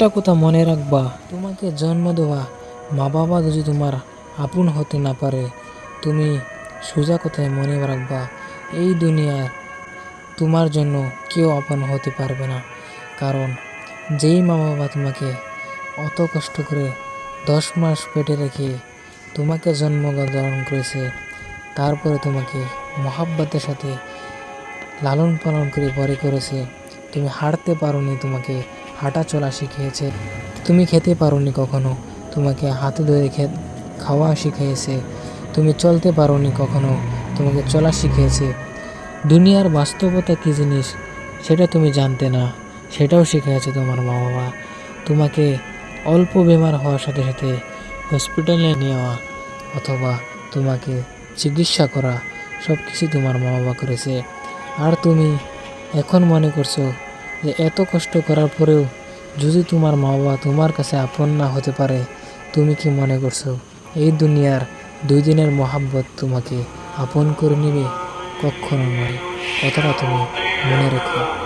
একটা কথা মনে রাখবা, তোমাকে জন্ম দেওয়া মা বাবা যদি তোমার আপন হতে না পারে, তুমি সোজা কথায় মনে রাখবা, এই দুনিয়ার তোমার জন্য কেউ আপন হতে পারবে না। কারণ যেই মা বাবা তোমাকে অত কষ্ট করে দশ মাস পেটে রেখে তোমাকে জন্ম ধারণ করেছে, তারপরে তোমাকে মহাব্বতের সাথে লালন পালন করে বড় করেছে তুমি হাঁটতে পারোনি, তোমাকে হাঁটা চলা শিখিয়েছে। তুমি খেতে পারোনি কখনো, তোমাকে হাতে ধরে খাওয়া শিখিয়েছে। তুমি চলতে পারোনি কখনো, তোমাকে চলা শিখিয়েছে। দুনিয়ার বাস্তবতা কী জিনিস, সেটা তুমি জানতে না, সেটাও শিখিয়েছে তোমার মা বাবা তোমাকে অল্প বেমার হওয়ার সাথে সাথে হসপিটালে নেওয়া অথবা তোমাকে চিকিৎসা করা সব কিছু তোমার মা বাবা করেছে। আর তুমি এখন মনে করছ যে এত কষ্ট করার পরেও যদি তোমার মা বাবা তোমার কাছে আপন না হতে পারে, তুমি কি মনে করছ এই দুনিয়ার দুই দিনের মহাব্বত তোমাকে আপন করে নেবে? কখনো নয়। কথাটা তুমি মনে রেখো।